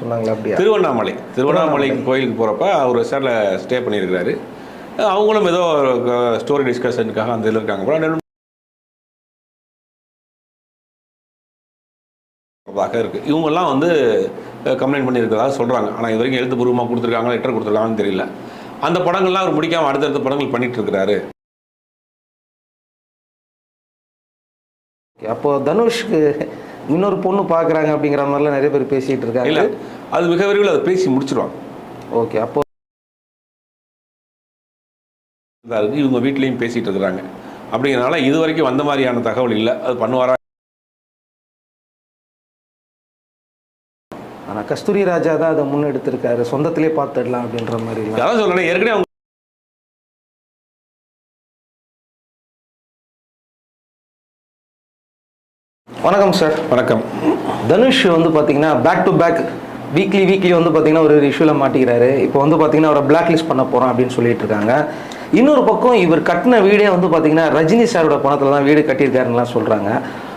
சொன்னாங்களா அப்படியா? திருவண்ணாமலை. திருவண்ணாமலை கோயிலுக்கு போகிறப்ப அவர் ரெசார்ட்டில் ஸ்டே பண்ணியிருக்கிறாரு. அவங்களும் ஏதோ ஸ்டோரி டிஸ்கஷனுக்காக அந்த இதில் இருக்காங்க. போல ரெண்டு தாக இருக்குது இவங்கெல்லாம் வந்து கம்ப்ளைண்ட் பண்ணியிருக்கிறதா சொல்கிறாங்க ஆனால் இது வரைக்கும் எழுத்துப்பூர்வமாக கொடுத்துருக்காங்க லெட்டர் கொடுத்துருக்காங்கன்னு தெரியல. அந்த படங்கள்லாம் அவர் முடிக்காமல் அடுத்தடுத்த படங்கள் பண்ணிட்டு இருக்கிறாரு அப்போ தனுஷ்க்கு இன்னொரு பொண்ணு பார்க்குறாங்க அப்படிங்கிற மாதிரிலாம் நிறைய பேர் பேசிகிட்டு இருக்காங்க. இல்லை அது மிக விரைவில் அதை பேசி முடிச்சிருவாங்க. ஓகே அப்போ இவங்க வீட்லேயும் பேசிகிட்டு இருக்கிறாங்க. அப்படிங்கிறனால இது வரைக்கும் வந்த மாதிரியான தகவல் இல்லை. அது பண்ணுவாரா? ஆனால் கஸ்தூரி ராஜா தான் அதை முன்னெடுத்திருக்காரு. சொந்தத்திலே பார்த்துடலாம் அப்படின்ற மாதிரிலாம் அதான் சொல்கிறேன் ஏற்கனவே அவங்க வணக்கம் சார் வணக்கம். தனுஷ் வந்து பார்த்தீங்கன்னா back to back weekly weekly வந்து பார்த்தீங்கன்னா ஒரு இஷ்யூவில் மாட்டிக்கிறாரு. இப்போ வந்து பார்த்தீங்கன்னா அவரை பிளாக் லிஸ்ட் பண்ண போகிறோம் அப்படின்னு சொல்லிட்டு இருக்காங்க. இன்னொரு பக்கம் இவர் கட்டின வீடே வந்து பார்த்தீங்கன்னா ரஜினி சாரோட பணத்தில் தான் வீடு கட்டியிருக்காருன்னுலாம் சொல்கிறாங்க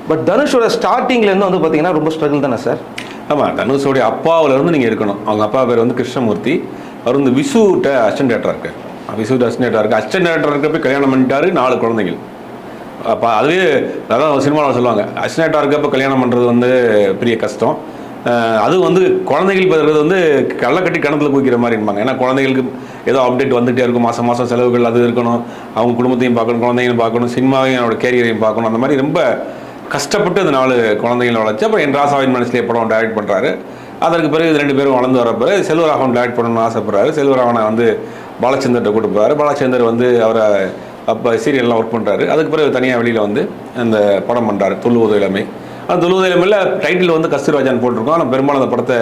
பட் தனுஷோட ஸ்டார்டிங்லேருந்து வந்து பார்த்தீங்கன்னா ரொம்ப ஸ்ட்ரகிள் தானே சார் ஆமாம் தனுஷோடைய அப்பாவுல இருந்து நீங்கள் இருக்கணும். அவங்க அப்பா பேர் வந்து கிருஷ்ணமூர்த்தி. அவர் வந்து விசுட்ட அசிஸ்டன்ட் டேரக்டர் இருக்கார் விசுட்ட அசிஸ்டன்ட் டேரக்டர் இருக்கு. அசிஸ்டன்ட் டேரக்டர் இருக்கப்ப கல்யாணம் பண்ணிட்டாரு நாலு குழந்தைகள். அப்போ அதுவே அதான் சினிமாவில் சொல்லுவாங்க. அசினேட்டாக இருக்கப்போ கல்யாணம் பண்ணுறது வந்து பெரிய கஷ்டம். அது வந்து குழந்தைகள் பெறுறது வந்து கள்ளக்கட்டி கிணத்துல கணத்தில் குவிக்கிற மாதிரி இருப்பாங்க ஏன்னா குழந்தைகளுக்கு ஏதோ அப்டேட் வந்துகிட்டே இருக்கும். மாதம் மாதம் செலவுகள் அது இருக்கணும். அவங்க குடும்பத்தையும் பார்க்கணும் குழந்தைங்களையும் பார்க்கணும் சினிமாவையும் அவனோட கேரியரையும் பார்க்கணும். அந்த மாதிரி ரொம்ப கஷ்டப்பட்டு அந்த நாலு குழந்தைகளை வளர்ச்சி அப்புறம் என் ராசாவின் மனசுலேயே படம் டைரக்ட் பண்ணுறாரு அதற்கு பிறகு இது ரெண்டு பேரும் வளர்ந்து வரப்போ செல்வராகவன் டைரக்ட் பண்ணணும்னு ஆசைப்படுறாரு. செல்வராகவனை வந்து பாலச்சந்தர்கிட்ட கூட்டு போகிறாரு பாலச்சந்தர் வந்து அவரை அப்போ சீரியல்லாம் ஒர்க் பண்ணுறாரு அதுக்கு பிறகு தனியாக வெளியில் வந்து அந்த படம் பண்ணுறாரு துள்ளுவது இளமை. அந்த துள்ளுவது இளமையில் டைட்டில் வந்து கஸ்தூர்ராஜான் போட்டிருக்கோம். ஆனால் பெரும்பாலும் அந்த படத்தை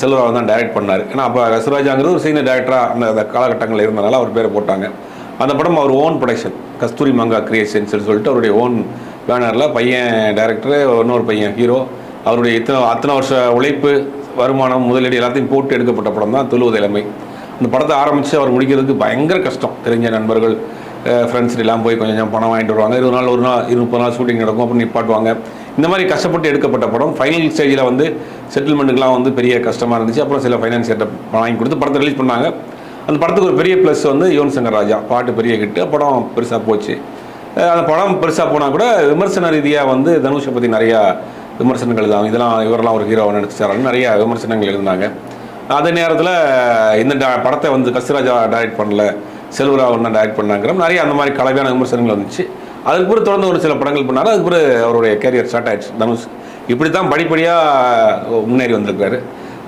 செல்வராகவன் தான் டைரக்ட் பண்ணார். ஏன்னா அப்போ கஸ்தூர்ராஜாங்கிறது ஒரு சீனியர் டேரக்டராக அந்த அந்த காலகட்டங்களில் இருந்தனால அவர் பேரை போட்டாங்க. அந்த படம் அவர் own production Kasthuri Manga creations சொல்லிட்டு அவருடைய ஓன் பேனரில் பையன் டேரக்டரு இன்னொரு பையன் ஹீரோ அவருடைய இத்தனை அத்தனை வருஷ உழைப்பு வருமானம் முதலீடு எல்லாத்தையும் போட்டு எடுக்கப்பட்ட படம் தான் தொழுவது இளமை. அந்த படத்தை ஆரம்பித்து அவர் முடிக்கிறதுக்கு பயங்கர கஷ்டம். தெரிஞ்ச நண்பர்கள் ஃப்ரெண்ட்ஸ் போய் கொஞ்சம் கொஞ்சம் பணம் வாங்கிட்டு வருவாங்க. இருபது நாள் ஒரு நாள் இருபது நாள் ஷூட்டிங் நடக்கும் அப்புறம் நிப்பாட்டுவாங்க. இந்த மாதிரி கஷ்டப்பட்டு எடுக்கப்பட்ட படம் ஃபைனல் ஸ்டேஜில் வந்து செட்டில்மெண்ட்டுக்கெலாம் வந்து பெரிய கஷ்டமாக இருந்துச்சு. அப்புறம் சில ஃபைனான்ஸ் வாங்கி கொடுத்து படத்தை ரிலீஸ் பண்ணாங்க. அந்த படத்துக்கு ஒரு பெரிய ப்ளஸ் வந்து யுவன் சங்கர் ராஜா. பாட்டு பெரிய கிட்டு படம் பெருசாக போச்சு. அந்த படம் பெருசாக போனால் கூட விமர்சன ரீதியாக வந்து தனுஷை பற்றி நிறையா விமர்சனங்கள் தான் இதெல்லாம் இவரெல்லாம் ஒரு ஹீரோவை நடிச்சாரான்னு நிறைய விமர்சனங்கள் எழுதினாங்க. அதே நேரத்தில் இந்த டா- படத்தை வந்து கஸ்தராஜா டைரக்ட் பண்ணல. செல்வராவன் தான் டைரக்ட் பண்ணாங்கிறோம். நிறைய அந்த மாதிரி கலவையான விமர்சனங்கள் வந்துச்சு. அதுக்கு பிறகு தொடர்ந்து ஒரு சில படங்கள் பண்ணாரு. அதுக்கு பிறகு அவருடைய கேரியர் ஸ்டார்ட் ஆயிடுச்சு. தனுஷ் இப்படி தான் படிப்படியாக முன்னேறி வந்திருக்காரு.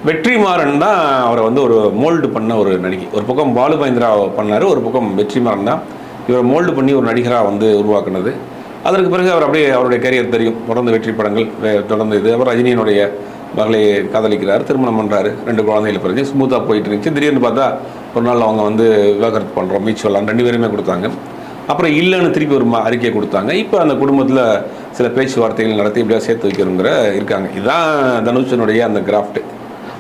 வெற்றிமாறன் தான் அவரை வந்து ஒரு மோல்டு பண்ண ஒரு நடிகை. ஒரு பக்கம் பாலு மகேந்திரா பண்ணார் ஒரு பக்கம் வெற்றிமாறன் தான். இவரை மோல்டு பண்ணி ஒரு நடிகராக வந்து உருவாக்குனது. அதற்கு பிறகு அவர் அப்படியே அவருடைய கேரியர் தெரியும். தொடர்ந்து வெற்றி படங்கள் தொடர்ந்து இது. அப்புறம் ரஜினியினுடைய மகளை காதலிக்கிறார் திருமணம் பண்ணுறாரு ரெண்டு குழந்தைகள் பிறகு ஸ்மூத்தாக போயிட்டு இருந்துச்சு. திடீர்னு பார்த்தா ஒரு நாள் அவங்க வந்து விவாகரத்து பண்ணுறோம் மீச்சுவலாம் ரெண்டு பேருமே கொடுத்தாங்க. அப்புறம் இல்லைன்னு திருப்பி ஒரு ம- அறிக்கை கொடுத்தாங்க. இப்போ அந்த குடும்பத்தில் சில பேச்சுவார்த்தைகள் நடத்தி இப்படியா சேர்த்து வைக்கிறோங்கிற இருக்காங்க. இதுதான் தனுஷனுடைய அந்த கிராஃப்ட்.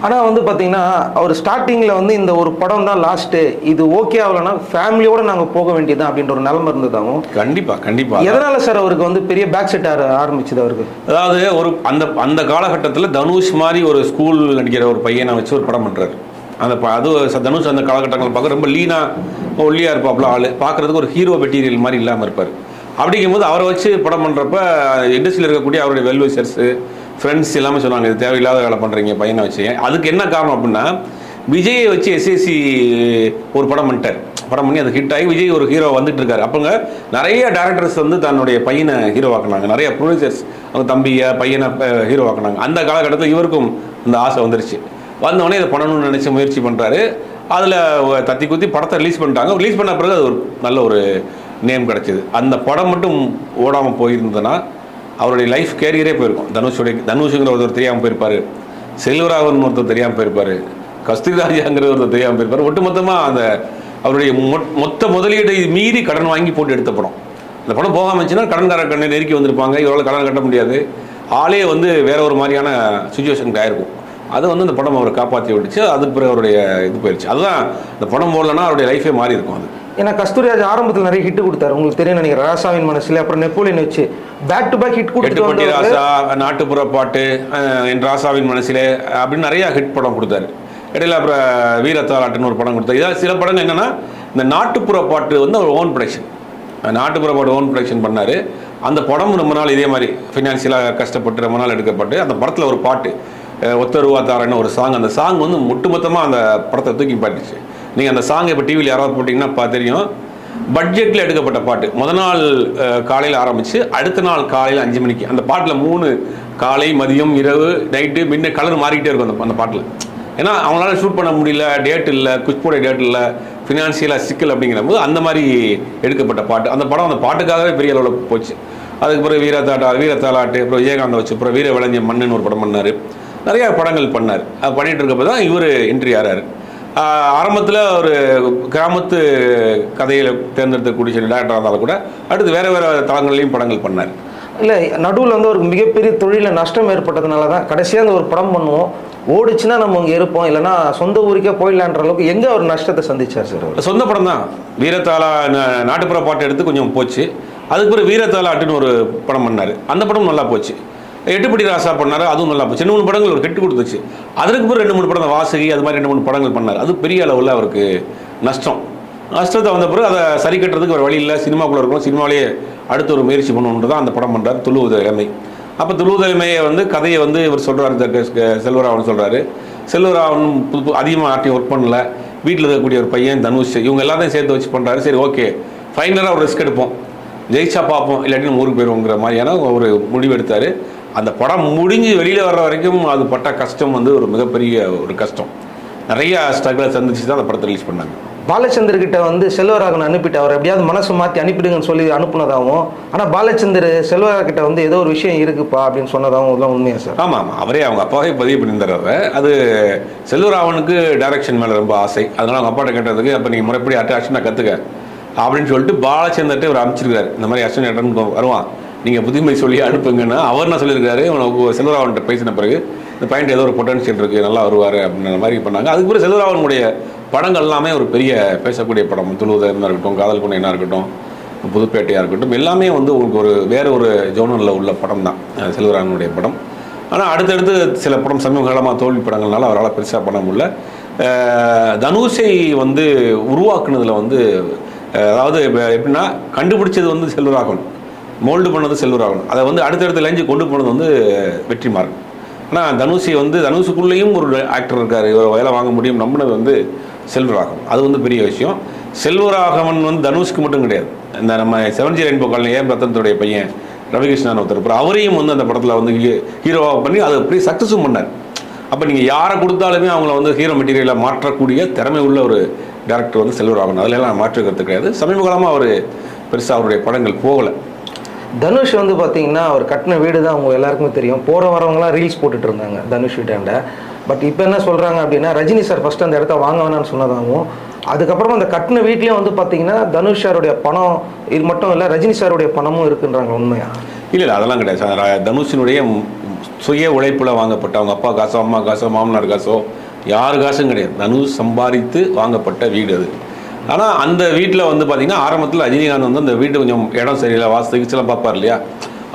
ஆனால் வந்து பார்த்தீங்கன்னா அவர் ஸ்டார்டிங்கில் வந்து இந்த ஒரு படம் தான் லாஸ்ட்டு இது ஓகே ஆகலைன்னா ஃபேமிலியோட நாங்கள் போக வேண்டியதுதான் அப்படின்ற ஒரு நிலைமை இருந்ததாகவும் கண்டிப்பாக கண்டிப்பாக எதனால சார் அவருக்கு வந்து பெரிய பேக் செட் ஆரம்பிச்சது அவருக்கு? அதாவது ஒரு அந்த அந்த காலகட்டத்தில் தனுஷ் மாதிரி ஒரு ஸ்கூல் நடிக்கிற ஒரு பையனை வச்சு ஒரு படம் பண்ணுறாரு அந்த ப- அது தனுஷ் அந்த காலகட்டங்கள் பார்க்க ரொம்ப லீனாக ஒல்லியாக இருப்பாப்புல ஆள். பார்க்குறதுக்கு ஒரு ஹீரோ மெட்டீரியல் மாதிரி இல்லாமல் இருப்பார். அப்படிங்கும்போது அவரை வச்சு படம் பண்ணுறப்ப இண்டஸ்ட்ரியில் இருக்கக்கூடிய அவருடைய வெல்விஷர்ஸு ஃப்ரெண்ட்ஸ் எல்லாமே சொன்னாங்க இது தேவையில்லாத வேலை பண்ணுறீங்க பையனை வச்சு. அதுக்கு என்ன காரணம் அப்படின்னா விஜயை வச்சு எஸ்எஸ்சி ஒரு படம் பண்ணிட்டார். படம் பண்ணி அது ஹிட் ஆகி விஜய் ஒரு ஹீரோ வந்துட்டு இருக்காரு. அப்போங்க நிறைய டேரக்டர்ஸ் வந்து தன்னுடைய பையனை ஹீரோ ஆக்கினாங்க. நிறைய ப்ரொடியூசர்ஸ் அவங்க தம்பியை பையனை ஹீரோ ஆக்கினாங்க. அந்த காலகட்டத்தில் இவருக்கும் அந்த ஆசை வந்துருச்சு. வந்தவொடனே இதை பண்ணணும்னு நினச்சி முயற்சி பண்ணுறாரு அதில் தத்தி குத்தி படத்தை ரிலீஸ் பண்ணிட்டாங்க. ரிலீஸ் பண்ண பிறகு அது ஒரு நல்ல ஒரு நேம் கிடச்சிது. அந்த படம் மட்டும் ஓடாமல் போயிருந்ததுன்னா அவருடைய லைஃப் கேரியரே போயிருக்கும். தனுஷுடைய தனுஷுங்கிற ஒருத்தர் தெரியாமல் போயிருப்பார். செல்வராகவன் ஒருத்தர் தெரியாமல் போயிருப்பாரு. கஸ்தூரிராஜாங்கிற ஒருத்தர் தெரியாமல் போயிருப்பார். ஒட்டுமொத்தமாக அந்த அவருடைய மொத்த முதலீடை மீறி கடன் வாங்கி போட்டு எடுத்த படம். அந்த படம் போகாமல் இருந்துச்சுன்னா கடன்கார கண்ணை நெருக்கி வந்திருப்பாங்க. இவரால் கடன் கட்ட முடியாது. ஆளே வந்து வேற ஒரு மாதிரியான சுச்சுவேஷனுக்கு ஆயிருக்கும். அது வந்து அந்த படம் அவரை காப்பாற்றி விட்டுச்சு. அதுக்கு பிறகு அவருடைய இது போயிடுச்சு அதுதான் இந்த படம் போடலன்னா அவருடைய லைஃபே மாறி இருக்கும் அது. ஏன்னா கஸ்தூரிராஜ் ஆரம்பத்தில் நிறைய ஹிட் கொடுத்தாரு. உங்களுக்கு தெரியும் நினைக்கிறேன். ராசாவின் மனசுல அப்புறம் நெப்போலியன் வச்சு பேக் டு பேக் ஹிட் வந்தவரு. ராசா நாட்டுப்புற பாட்டு என் ராசாவின் மனசிலே அப்படின்னு நிறைய ஹிட் படம் கொடுத்தாரு. இடையில அப்புறம் வீரத்தாலாட்டுன்னு ஒரு படம் கொடுத்தாரு. இதாவது சில படங்கள் என்னன்னா இந்த நாட்டுப்புற பாட்டு வந்து ஒரு ஓன் ப்ரொடக்ஷன் நாட்டுப்புற பாட்டு ஓன் ப்ரொடக்ஷன் பண்ணாரு. அந்த படம் ரொம்ப நாள் இதே மாதிரி ஃபினான்ஷியலாக கஷ்டப்பட்டு ரொம்ப நாள் எடுக்கப்பட்டு அந்த படத்தில் ஒரு பாட்டு ஒத்த ரூபா தாரன்னு ஒரு சாங் அந்த சாங் வந்து ஒட்டுமொத்தமாக அந்த படத்தை தூக்கி பாட்டுச்சு நீங்கள் அந்த சாங் இப்போ டிவியில் யாராவது போட்டிங்கன்னா பா தெரியும். பட்ஜெட்டில் எடுக்கப்பட்ட பாட்டு. முத நாள் காலையில் ஆரம்பித்து அடுத்த நாள் காலையில் அஞ்சு மணிக்கு. அந்த பாட்டில் மூணு காலை மதியம் இரவு நைட்டு முன்ன கலர் மாறிக்கிட்டே இருக்கும் அந்த அந்த பாட்டில். ஏன்னா அவங்களால ஷூட் பண்ண முடியல டேட் இல்லை குஷ்போட டேட் இல்லை ஃபினான்ஷியலாக சிக்கல் அப்படிங்கிற போது அந்த மாதிரி எடுக்கப்பட்ட பாட்டு. அந்த படம் அந்த பாட்டுக்காகவே பெரிய அளவில் போச்சு. அதுக்கு பிறகு வீரத்தாட்டா வீரத்தாலாட்டு அப்புறம் விஜயகாந்த் வச்சு அப்புறம் வீர விளைஞ்ச மண்ணுன்னு ஒரு படம் பண்ணார். நிறைய படங்கள் பண்ணார். அது பண்ணிட்டு இருக்கப்போ தான் இவர் என்ட்ரி ஆறாரு. ஆரம்பத்தில் ஒரு கிராமத்து கதையில் தேர்ந்தெடுக்கக்கூடிய டேரக்டராக இருந்தாலும் கூட அடுத்து வேற வேற தளங்கள்லையும் படங்கள் பண்ணார். இல்லை நடுவில் வந்து ஒரு மிகப்பெரிய தொழிலில் நஷ்டம் ஏற்பட்டதுனால தான் கடைசியாக அந்த ஒரு படம் பண்ணுவோம். ஓடிச்சுன்னா நம்ம இங்கே இருப்போம். இல்லைன்னா சொந்த ஊருக்கே போயிடலான்ற அளவுக்கு எங்கே அவர் நஷ்டத்தை சந்திச்சார் சார் சொந்த படம் தான். வீரத்தாலா நாட்டுப்புற பாட்டு எடுத்து கொஞ்சம் போச்சு. அதுக்கு பிறகு வீரத்தாலாட்டுன்னு ஒரு படம் பண்ணார். அந்த படம் நல்லா போச்சு. எட்டுப்படி ராசா பண்ணார் அதுவும் நல்லா போச்சு. ரெண்டு மூணு படங்கள் ஒரு கெட்டு கொடுத்துச்சு. அதுக்கு பிறகு ரெண்டு மூணு படம் வாசகி அது மாதிரி ரெண்டு மூணு படங்கள் பண்ணார். அது பெரிய அளவில் அவருக்கு நஷ்டம். நஷ்டத்தை வந்த பிறகு அதை சரி கட்டுறதுக்கு ஒரு வழி இல்லை. சினிமாக்குள்ளே இருக்கும் சினிமாலேயே அடுத்த ஒரு முயற்சி பண்ணணுன்றது தான் அந்த படம் பண்ணுறாரு துளுவுத இளமை அப்போ துளுவுத வந்து கதையை வந்து இவர் சொல்கிறாரு செல்வராவன் சொல்கிறாரு செல்வராவன் புது புது அதிகமாக ஆர்டியும் ஒர்க் பண்ணல. வீட்டில் இருக்கக்கூடிய ஒரு பையன் தனுஷ் இவங்க எல்லாத்தையும் சேர்த்து வச்சு பண்ணுறாரு சரி ஓகே. ஃபைனலாக ஒரு ரிஸ்க் எடுப்போம். ஜெயிச்சா பார்ப்போம் இல்லாட்டி நம்ம ஊருக்கு போயிடுவோங்கிற மாதிரியான ஒரு முடிவு எடுத்தார். அந்த படம் முடிஞ்சு வெளியில் வர்ற வரைக்கும் அது பட்ட கஷ்டம் வந்து ஒரு மிகப்பெரிய ஒரு கஷ்டம். நிறைய ஸ்ட்ரகிளை சந்திச்சு தான் அந்த படத்தை ரிலீஸ் பண்ணாங்க. பாலச்சந்தர் கிட்ட வந்து செல்வராகவன் அனுப்பிட்டு அவர் எப்படியாவது மனசு மாற்றி அனுப்பிடுங்கன்னு சொல்லி அனுப்புனதாகவும் ஆனால் பாலச்சந்தர் செல்வராக கிட்ட வந்து ஏதோ ஒரு விஷயம் இருக்குப்பா அப்படின்னு சொன்னதாகவும் இதெல்லாம் உண்மையா சார்? ஆமாம் ஆமாம் அவரே அவங்க அப்பாவே பதிவு பண்ணியிருந்தாரு அது செல்வராவனுக்கு டைரக்ஷன் மேலே ரொம்ப ஆசை. அதனால அவங்க அப்பாட்ட கேட்டதுக்கு அப்போ நீங்கள் முறைப்படி அட்டு அஷ்டனை கற்றுக்க அப்படின்னு சொல்லிட்டு பாலச்சந்தர்கிட்ட அவர் அமைச்சிருக்காரு இந்த மாதிரி ஏட்டன் வருவான். நீங்கள் புதுமை சொல்லி அனுப்புங்கன்னா அவர் என்ன சொல்லியிருக்காரு? உனக்கு செல்வராவன்கிட்ட பேசின பிறகு இந்த பையன் ஏதோ ஒரு பொட்டன்ஷியல் இருக்குது நல்லா வருவார் அப்படின்ற மாதிரி பண்ணாங்க. அதுக்கு பிறகு செல்வராவனுடைய படங்கள் எல்லாமே ஒரு பெரிய பேசக்கூடிய படம். துளுவதா இருக்கட்டும் காதல் குணையனாக இருக்கட்டும் புதுப்பேட்டையாக இருக்கட்டும் எல்லாமே வந்து உங்களுக்கு ஒரு வேறு ஒரு ஜோனலில் உள்ள படம் தான். செல்வராவனுடைய படம். ஆனால் அடுத்தடுத்து சில படம் சமீபகாலமாக தோல்வி படங்கள்னால அவரால் பெருசாக பண்ண முடியல. தனுஷை வந்து உருவாக்குனதில் வந்து அதாவது எப்படின்னா கண்டுபிடிச்சது வந்து செல்வராகவன். மோல்டு பண்ணது செல்வராகவன் அதை வந்து அடுத்தடுத்த லைஞ்சு கொண்டு போனது வந்து வெற்றிமாறன். ஆனால் தனுஷை வந்து தனுஷுக்குள்ளேயும் ஒரு ஆக்டர் இருக்கார். இவர் வேலை வாங்க முடியும் நம்பினது வந்து செல்வராகவன் அது வந்து பெரிய விஷயம். செல்வராகவன் வந்து தனுஷ்க்கு மட்டும் கிடையாது. இந்த நம்ம செவன் ஜி ரெயின்போ காலனி ஏன் ரத்தனத்துடைய பையன் ரவிகிருஷ்ணன் ஒருத்தர் இருப்பார். அவரையும் வந்து அந்த படத்தில் வந்து ஹீரோவாக பண்ணி அதை பெரிய சக்ஸஸும் பண்ணார். அப்போ நீங்கள் யாரை கொடுத்தாலுமே அவங்கள வந்து ஹீரோ மெட்டீரியலாக மாற்றக்கூடிய திறமை உள்ள ஒரு டேரக்டர் வந்து செல்வராகவன் அதில் எல்லாம் மாற்று கிடையாது. சமீப காலமாக அவர் பெருசாக அவருடைய படங்கள் போகலை. தனுஷ் வந்து பார்த்தீங்கன்னா அவர் கட்டின வீடு தான் அவங்க எல்லாருக்குமே தெரியும். போகிற வரவங்களாம் ரீல்ஸ் போட்டுட்டு இருந்தாங்க தனுஷ் வீட்டாண்ட. பட் இப்போ என்ன சொல்கிறாங்க அப்படின்னா ரஜினி சார் ஃபர்ஸ்ட் அந்த இடத்த வாங்க வேணாம்னு சொன்னதாகவும் அதுக்கப்புறமா அந்த கட்டின வீட்லேயும் வந்து பார்த்தீங்கன்னா தனுஷ் சாருடைய பணம் இது மட்டும் இல்லை ரஜினி சாருடைய பணமும் இருக்குன்றாங்க உண்மையா? இல்லை இல்லை அதெல்லாம் கிடையாது சார். தனுஷினுடைய சுய உழைப்பில் வாங்கப்பட்ட அவங்க அப்பா காசோ அம்மா காசோ மாமனார் காசோ யார் காசும் கிடையாது. தனுஷ் சம்பாதித்து வாங்கப்பட்ட வீடு அது. ஆனால் அந்த வீட்டில் வந்து பார்த்தீங்கன்னா ஆரம்பத்தில் ரஜினிகாந்த் வந்து அந்த வீட்டு கொஞ்சம் இடம் சரியில்லை வாஸ்து கிச்சலாம் பார்ப்பார் இல்லையா?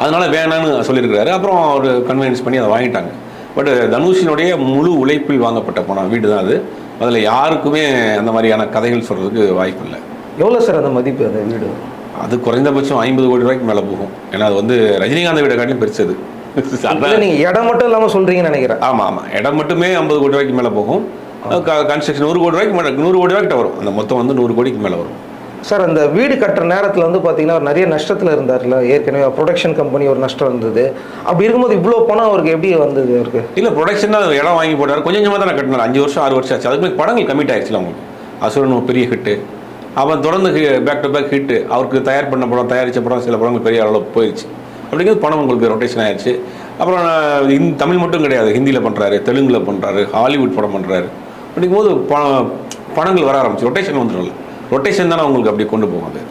அதனால வேணான்னு சொல்லியிருக்கிறாரு. அப்புறம் அவர் கன்வின்ஸ் பண்ணி அதை வாங்கிட்டாங்க. பட் தனுஷினுடைய முழு உழைப்பில் வாங்கப்பட்ட பணம் வீடு தான் அது. அதில் யாருக்குமே அந்த மாதிரியான கதைகள் சொல்கிறதுக்கு வாய்ப்பு இல்லை. எவ்வளோ சார் அந்த மதிப்பு அந்த வீடு? அது குறைந்தபட்சம் ஐம்பது கோடி ரூபாய்க்கு மேலே போகும். ஏன்னா அது வந்து ரஜினிகாந்த் வீடை காட்டிலும் பெருசு அது இல்லை நீங்கள் இடம் மட்டும் இல்லாமல் சொல்கிறீங்கன்னு நினைக்கிறேன். ஆமாம் ஆமாம் இடம் மட்டுமே ஐம்பது கோடி ரூபாய்க்கு மேலே போகும். கன்ஸ்ட்ரக்ஷன் நூறு கோடி ரூபாய்க்கு மேலே நூறு கோடி ரூபாய்க்கிட்ட வரும். அந்த மொத்தம் வந்து நூறு கோடிக்கு மேலே வரும். சார் அந்த வீடு கட்டுற நேரத்தில் வந்து பார்த்தீங்கன்னா அவர் நிறைய நஷ்டத்தில் இருந்தார்ல. ஏற்கனவே ப்ரொடக்ஷன் கம்பெனி ஒரு நஷ்டம் இருந்தது. அப்படி இருக்கும்போது இவ்வளோ பணம் அவருக்கு எப்படி வந்தது அவருக்கு? இல்லை ப்ரொடக்ஷன் தான் இடம் வாங்கி போட்டார். கொஞ்சம் கொஞ்சமாக தானே கட்டினார். அஞ்சு வருஷம் ஆறு வருஷம் ஆச்சு. அதுக்கு மேல படங்கள் கமிட் ஆயிடுச்சுல அவங்களுக்கு. அசுரன் பெரிய ஹிட்டு அவன் தொடர்ந்து பேக் டு பேக் ஹிட்டு அவருக்கு தயார் பண்ண படம் தயாரித்த படம் சில படங்கள் பெரிய அளவில் போயிடுச்சு அப்படிங்கிறது பணம் உங்களுக்கு ரொட்டேஷன் ஆயிடுச்சு அப்புறம் ஹிந்தி- தமிழ் மட்டும் கிடையாது. ஹிந்தியில் பண்ணுறாரு தெலுங்கில் பண்ணுறாரு ஹாலிவுட் படம் பண்ணுறாரு அப்படிங்கும்போது பணம் பணங்கள் வர ஆரம்பிச்சு ரொட்டேஷன் வந்துடும்ல. ரொட்டேஷன் தானே உங்களுக்கு அப்படி கொண்டு போகும் அது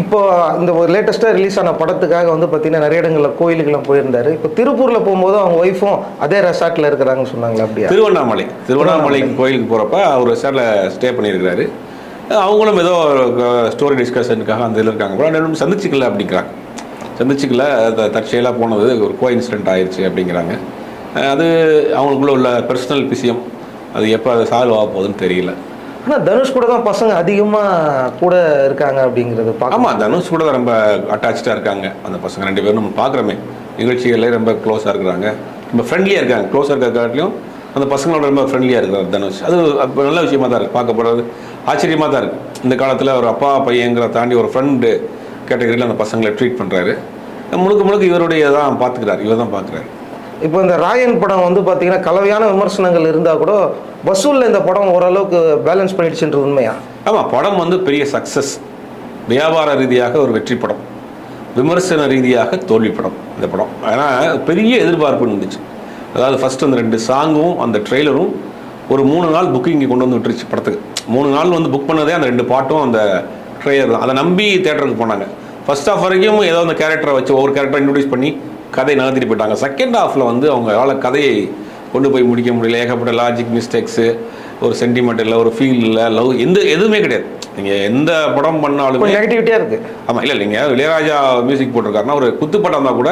இப்போ இந்த ஒரு லேட்டஸ்ட்டாக ரிலீஸ் ஆன படத்துக்காக வந்து பார்த்தீங்கன்னா நிறைய இடங்களில் கோயிலுக்கெல்லாம் போயிருந்தாரு. இப்போ திருப்பூரில் போகும்போது அவங்க ஒய்ஃபும் அதே ரெசார்ட்டில் இருக்கிறாங்கன்னு சொன்னாங்களா அப்படியா? திருவண்ணாமலை. திருவண்ணாமலை கோயிலுக்கு போகிறப்ப அவர் ரெசார்ட்டில் ஸ்டே பண்ணியிருக்கிறாரு. அவங்களும் ஏதோ ஸ்டோரி டிஸ்கஷனுக்காக அந்த இதில் இருக்காங்க. பேரும் சந்திச்சுக்கல அப்படிங்கிறாங்க. சந்திச்சுக்கல தற்செயலாக போனது ஒரு கோ இன்சிடென்ட் ஆயிடுச்சு அப்படிங்கிறாங்க. அது அவங்களுக்குள்ள உள்ள பர்சனல் விஷயம். அது எப்போ அது சால்வ் ஆக போகுதுன்னு தெரியல. ஆனா தனுஷ் கூட தான் பசங்க அதிகமா கூட இருக்காங்க அப்படிங்கறது பார்க்க ஆமாம் தனுஷ் கூட ரொம்ப அட்டாச்சாக இருக்காங்க. அந்த பசங்க ரெண்டு பேரும் நம்ம பார்க்குறோமே. நிகழ்ச்சிகளில் ரொம்ப க்ளோஸாக இருக்கிறாங்க. ரொம்ப ஃப்ரெண்ட்லியாக இருக்காங்க. க்ளோஸாக இருக்கிற காட்டிலும் அந்த பசங்களோட ரொம்ப ஃப்ரெண்ட்லியாக இருக்கிறார் தனுஷ். அது நல்ல விஷயமா தான் இருக்குது பார்க்கப்படுறது ஆச்சரியமாக தான் இருக்குது இந்த காலத்தில் ஒரு அப்பா பையங்கிற தாண்டி ஒரு ஃப்ரெண்டு கேட்டகரியில் அந்த பசங்களை ட்ரீட் பண்ணுறாரு முழுக்க முழுக்க இவருடைய தான் பார்த்துக்கிறார். இவர் தான் பார்க்குறாரு. இப்போ இந்த ராயன் படம் வந்து பார்த்தீங்கன்னா கலவையான விமர்சனங்கள் இருந்தால் கூட வசூலில் இந்த படம் ஓரளவுக்கு பேலன்ஸ் பண்ணிடுச்சுன்றது உண்மையா? ஆமாம் படம் வந்து பெரிய சக்ஸஸ் வியாபார ரீதியாக ஒரு வெற்றி படம். விமர்சன ரீதியாக தோல்வி படம் இந்த படம். ஏன்னா பெரிய எதிர்பார்ப்பு இருந்துச்சு. அதாவது ஃபர்ஸ்ட் அந்த ரெண்டு சாங்கும் அந்த ட்ரெய்லரும் ஒரு மூணு நாள் புக்கிங் கொண்டு வந்து விட்டுருச்சு படத்துக்கு. மூணு நாள் வந்து புக் பண்ணதே அந்த ரெண்டு பாட்டும் அந்த ட்ரெய்லர் தான். அதை நம்பி தேட்டருக்கு போனாங்க. ஃபஸ்ட் ஆஃப் வரைக்கும் ஏதோ அந்த கேரக்டரை வச்சு ஒவ்வொரு கேரக்டரை இன்ட்ரடியூஸ் பண்ணி கதையை நகர்த்திட்டு போயிட்டாங்க. செகண்ட் ஹாஃபில் வந்து அவங்களால கதையை கொண்டு போய் முடிக்க முடியல. ஏகப்பட்ட லாஜிக் மிஸ்டேக்ஸு ஒரு சென்டிமெண்ட் இல்லை ஒரு ஃபீல் இல்லை லவ் எந்த எதுவுமே கிடையாது. நீங்கள் எந்த படம் பண்ணாலுமே நெகட்டிவிட்டியாக இருக்கு. ஆமாம் இல்லை இல்லைங்க இளையராஜா மியூசிக் போட்டிருக்காருன்னா ஒரு குத்துப்படம் இருந்தால் கூட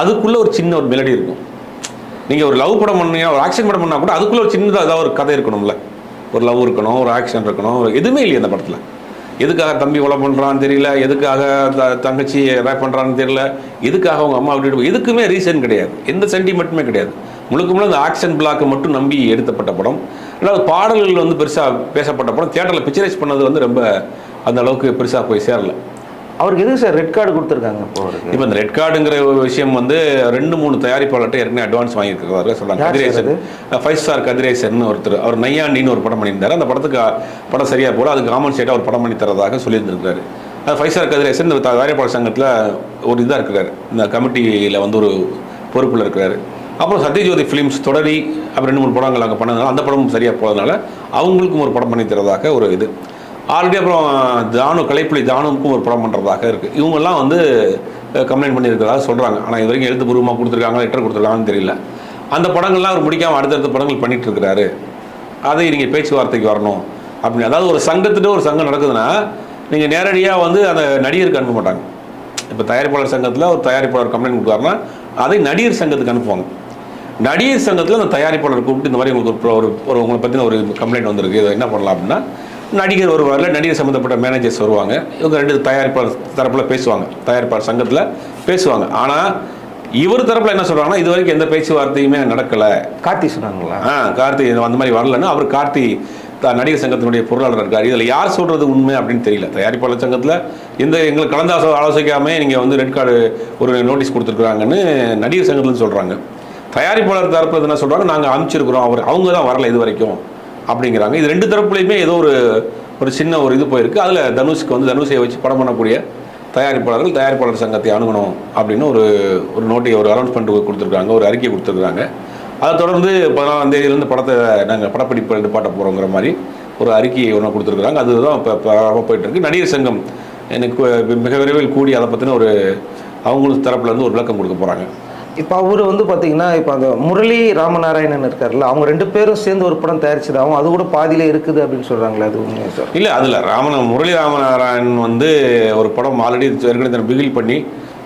அதுக்குள்ளே ஒரு சின்ன ஒரு மெலடி இருக்கும். நீங்கள் ஒரு லவ் படம் பண்ணீங்கன்னா ஒரு ஆக்ஷன் படம் பண்ணால் கூட அதுக்குள்ளே ஒரு சின்னதாக ஏதாவது ஒரு கதை இருக்கணும்ல. ஒரு லவ் இருக்கணும் ஒரு ஆக்ஷன் இருக்கணும் ஒரு எதுவுமே இல்லையே அந்த படத்தில். எதுக்காக தம்பி கொலை பண்ணுறான்னு தெரியல எதுக்காக த- தங்கச்சி ரேப் பண்ணுறான்னு தெரியல எதுக்காக அவங்க அம்மா விட்டுட்டு எதுக்குமே ரீசன் கிடையாது. எந்த சென்டிமெண்ட்டுமே கிடையாது. முழுக்க முழுக்க அந்த ஆக்ஷன் பிளாக்கை மட்டும் நம்பி எடுத்தப்பட்ட படம். ரெண்டாவது பாடல்கள் வந்து பெருசாக பேசப்பட்ட படம். தியேட்டரில் பிக்சரைஸ் பண்ணது வந்து ரொம்ப அந்த அளவுக்கு பெருசாக போய் சேரல. அவருக்கு எதுக்கு சார் ரெட் கார்டு கொடுத்துருக்காங்க இப்போ இப்போ இந்த ரெட் கார்டுங்கிற ஒரு விஷயம் வந்து ரெண்டு மூணு தயாரிப்பாளர்கிட்ட ஏற்கனவே அட்வான்ஸ் யார் sir Kathiresan five star Kathiresan ஒருத்தர். அவர் நையாண்டின்னு ஒரு படம் பண்ணியிருந்தாரு. அந்த படத்துக்கு படம் சரியா போல. அதுக்கு காமன் ஸ்டேட்டாக ஒரு படம் பண்ணி தரதாக சொல்லியிருந்திருக்காரு அது ஃபைவ் ஸ்டார் கதிரேசன் இந்த தயாரிப்பாளர் சங்கத்தில் ஒரு இதாக இருக்கிறாரு. இந்த கமிட்டியில் வந்து ஒரு பொறுப்பில் இருக்கிறாரு. அப்புறம் சத்யஜோதி ஃபிலிம்ஸ் தொடரி அப்புறம் ரெண்டு மூணு படங்கள் அங்கே பண்ணதுனால அந்த படமும் சரியாக போகிறதுனால அவங்களுக்கும் ஒரு படம் பண்ணி தரதாக ஒரு இது. ஆல்ரெடி அப்புறம் தானு கலைப்புலி தானுக்கும் ஒரு படம் பண்ணுறதாக இருக்குது இவங்கெல்லாம் வந்து கம்ப்ளைண்ட் பண்ணியிருக்கிறதா சொல்கிறாங்க ஆனால் இது வரைக்கும் எழுத்துப்பூர்வமாக கொடுத்துருக்காங்களா லெட்டர் கொடுத்துருக்காங்கன்னு தெரியல. அந்த படங்கள்லாம் அவர் முடிக்காமல் அடுத்தடுத்த படங்கள் பண்ணிட்டு இருக்கிறாரு. அதை நீங்கள் பேச்சுவார்த்தைக்கு வரணும். அப்படின்னு. அதாவது ஒரு சங்கத்துட்டு ஒரு சங்கம் நடக்குதுன்னா நீங்கள் நேரடியாக வந்து அந்த நடிகருக்கு அனுப்ப மாட்டாங்க. இப்போ தயாரிப்பாளர் சங்கத்தில் ஒரு தயாரிப்பாளர் கம்ப்ளைண்ட் கொடுத்தாருன்னா அதை நடிகர் சங்கத்துக்கு அனுப்புவாங்க. நடிகர் சங்கத்தில் அந்த தயாரிப்பாளர் கூப்பிட்டு இந்த மாதிரி உங்களுக்கு ஒரு ஒரு ஒரு உங்களை பற்றின ஒரு கம்ப்ளைண்ட் வந்திருக்கு. இதை என்ன பண்ணலாம் அப்படின்னா நடிகர் வருவார்ல நடிகர் சம்மந்தப்பட்ட மேனேஜர்ஸ் வருவாங்க. இவங்க ரெண்டு தயாரிப்பாளர் தரப்பில் பேசுவாங்க. தயாரிப்பாளர் சங்கத்தில் பேசுவாங்க. ஆனால் இவர் தரப்பில் என்ன சொல்கிறாங்கன்னா இது வரைக்கும் எந்த பேச்சுவார்த்தையுமே நடக்கலை. கார்த்தி சொன்னாங்களா? ஆ கார்த்தி அந்த மாதிரி வரலன்னா அவர் கார்த்தி நடிகர் சங்கத்தினுடைய பொருளாளர் இருக்கார். இதில் யார் சொல்றது உண்மை அப்படின்னு தெரியல. தயாரிப்பாளர் சங்கத்தில் எந்த எங்களுக்கு கலந்து ஆலோ- ஆலோசிக்காம நீங்கள் வந்து ரெட் கார்டு ஒரு நோட்டீஸ் கொடுத்துருக்குறாங்கன்னு நடிகர் சங்கத்தில் சொல்கிறாங்க தயாரிப்பாளர் தரப்பு என்ன சொல்கிறாங்க நாங்கள் அனுப்பிச்சிருக்கிறோம். அவர் அவங்க தான் வரல இது வரைக்கும். அப்படிங்கிறாங்க. இது ரெண்டு தரப்புலையுமே ஏதோ ஒரு ஒரு சின்ன ஒரு இது போயிருக்கு. அதில் தனுஷ்க்கு வந்து தனுஷை வச்சு படம் பண்ணக்கூடிய தயாரிப்பாளர்கள் தயாரிப்பாளர் சங்கத்தை அணுகணும் அப்படின்னு ஒரு ஒரு நோட்டை ஒரு அனௌன்ஸ்மெண்ட் கொடுத்துருக்காங்க ஒரு அறிக்கை கொடுத்துருக்காங்க. அதை தொடர்ந்து பதினாலாம் தேதியிலேருந்து படத்தை நாங்கள் படப்பிடிப்பு நிப்பாட்ட போகிறோங்கிற மாதிரி ஒரு அறிக்கையை ஒன்று கொடுத்துருக்குறாங்க. அதுதான் இப்போ போயிட்டுருக்கு நடிகர் சங்கம் எனக்கு மிக விரைவில் கூடி அதை பற்றின ஒரு அவங்களுக்கு தரப்புலேருந்து ஒரு விளக்கம் கொடுக்க போகிறாங்க இப்போ அவர் வந்து பார்த்தீங்கன்னா இப்போ அந்த முரளி ராமநாராயணன் இருக்கார்ல அவங்க ரெண்டு பேரும் சேர்ந்து ஒரு படம் தயாரிச்சதாகவும் அது கூட பாதியிலே இருக்குது அப்படின்னு சொல்கிறாங்களே அது உண்மையா சார்? இல்லை அதில் ராமன முரளி ராமநாராயணன் வந்து ஒரு படம் ஆல்ரெடி ஏற்கனவே பிகில் பண்ணி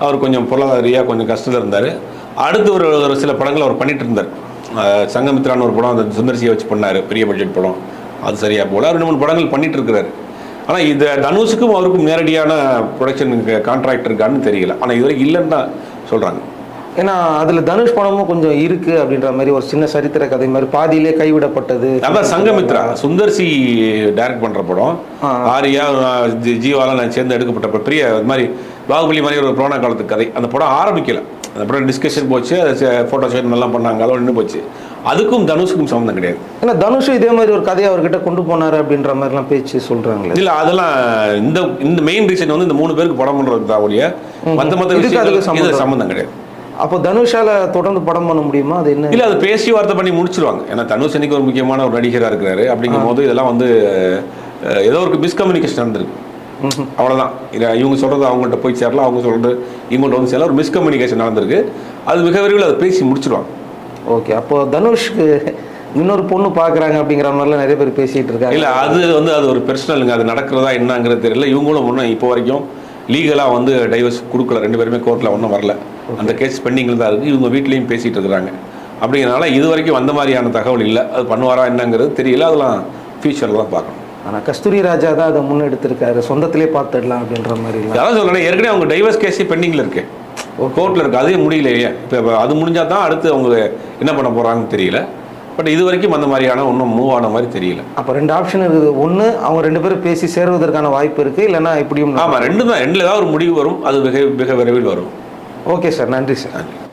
அவர் கொஞ்சம் பொருளாதார ரீதியாக கொஞ்சம் கஷ்டத்தில் இருந்தார். அடுத்து ஒரு ஒரு சில படங்கள் அவர் பண்ணிட்டு இருந்தார். சங்கமித்ரான்னு ஒரு படம் அந்த சுந்தர்சியை வச்சு பண்ணார் பெரிய பட்ஜெட் படம். அது சரியாக போல ரெண்டு மூணு படங்கள் பண்ணிட்டு இருக்கிறாரு. ஆனால் இது தனுஷுக்கும் அவருக்கும் நேரடியான ப்ரொடக்ஷன் கான்ட்ராக்ட் இருக்கான்னு தெரியல. ஆனால் இதுவரைக்கும் இல்லைன்னு தான் சொல்கிறாங்க ஏன்னா அதுல தனுஷ் படமும் கொஞ்சம் இருக்கு அப்படின்ற மாதிரி ஒரு சின்ன சரித்திர கதை மாதிரி பாதியிலே கைவிடப்பட்டது. அதான் சங்கமித்ரா சுந்தர்சி டைரக்ட் பண்ற படம். ஆரியா ஜீவாலாம் நான் சேர்ந்து எடுக்கப்பட்ட. பெரிய இது மாதிரி பாகுபலி மாதிரி ஒரு புராண காலத்து கதை. அந்த படம் ஆரம்பிக்கல. அந்த படம் டிஸ்கஷன் போச்சு அது ஃபோட்டோ ஷூட் எல்லாம் பண்ணாங்க அதோட நின்று போச்சு. அதுக்கும் தனுஷுக்கும் சம்மந்தம் கிடையாது. ஏன்னா தனுஷும் இதே மாதிரி ஒரு கதையை அவர்கிட்ட கொண்டு போனாரு அப்படின்ற மாதிரிலாம் பேச்சு சொல்றாங்களே. இல்ல அதெல்லாம் இந்த இந்த மெயின் ரீசன் வந்து இந்த மூணு பேருக்கு படம் பண்றது தான் ஒழிய மத்த மத்த இதுக்கு. சம்மந்தம் கிடையாது. அப்போ தனுஷால தொடர்ந்து படம் பண்ண முடியுமா? அது என்ன? இல்ல அது பேசி வார்த்தை பண்ணி முடிச்சிருவாங்க. ஏன்னா தனுஷ் இன்னைக்கு ஒரு முக்கியமான ஒரு நடிகரா இருக்கிறாரு. அப்படிங்கும் போது இதெல்லாம் வந்து ஏதோ ஒரு மிஸ்கம்யூனிகேஷன் நடந்திருக்கு. இல்ல இவங்க சொல்றது அவங்கள்ட்ட போய் சேரலாம் அவங்க சொல்றது இவங்கள்ட்ட வந்து சேரலாம் ஒரு மிஸ்கம்யூனிகேஷன் நடந்திருக்கு. அது மிக விரைவில் அதை பேசி முடிச்சிருவாங்க. ஓகே அப்போ தனுஷ்க்கு இன்னொரு பொண்ணு பார்க்குறாங்க அப்படிங்கிற மாதிரிலாம் நிறைய பேர் பேசிகிட்டு இருக்காங்க. இல்ல அது வந்து அது ஒரு பெர்சனலுங்க அது நடக்கிறதா என்னங்கிறது தெரியல. இவங்களும் ஒன்றும் இப்போ வரைக்கும் லீகலாக வந்து டைவர்ஸ் கொடுக்கல. ரெண்டு பேருமே கோர்ட்டில் ஒன்றும் வரல. அந்த கேஸ் பெண்டிங்கில் தான் இருக்குது இவங்க வீட்லேயும் பேசிட்டு இருக்கிறாங்க. அப்படிங்கிறனால இது வரைக்கும் வந்த மாதிரியான தகவல் இல்லை. அது பண்ணுவாரா என்னங்கிறது தெரியல. அதெல்லாம் ஃபியூச்சரில் தான் பார்க்கணும். ஆனால் கஸ்தூரி ராஜா தான் அதை முன்னெடுத்திருக்காரு. சொந்தத்திலே பார்த்துடலாம் அப்படின்ற மாதிரிலாம் அதான் சொல்கிறேன் ஏற்கனவே அவங்க டைவர்ஸ் கேஸே பெண்டிங்கில் இருக்கு. கோர்ட்டில் இருக்கு. அதே முடியலையே. இப்போ அது முடிஞ்சால் தான் அடுத்து அவங்க என்ன பண்ண போகிறாங்கன்னு தெரியல. பட் இது வரைக்கும் அந்த மாதிரியான ஒன்றும் மூவ் ஆன மாதிரி தெரியல. அப்போ ரெண்டு ஆப்ஷன் இருக்குது. ஒன்று அவங்க ரெண்டு பேரும் பேசி சேருவதற்கான வாய்ப்பு இருக்குது இல்லைன்னா இப்படியும் ஆமாம் ரெண்டு தான். ரெண்டில் ஏதாவது ஒரு முடிவு வரும். அது மிக மிக விரைவில் வரும். ஓகே சார் நன்றி சார். நன்றி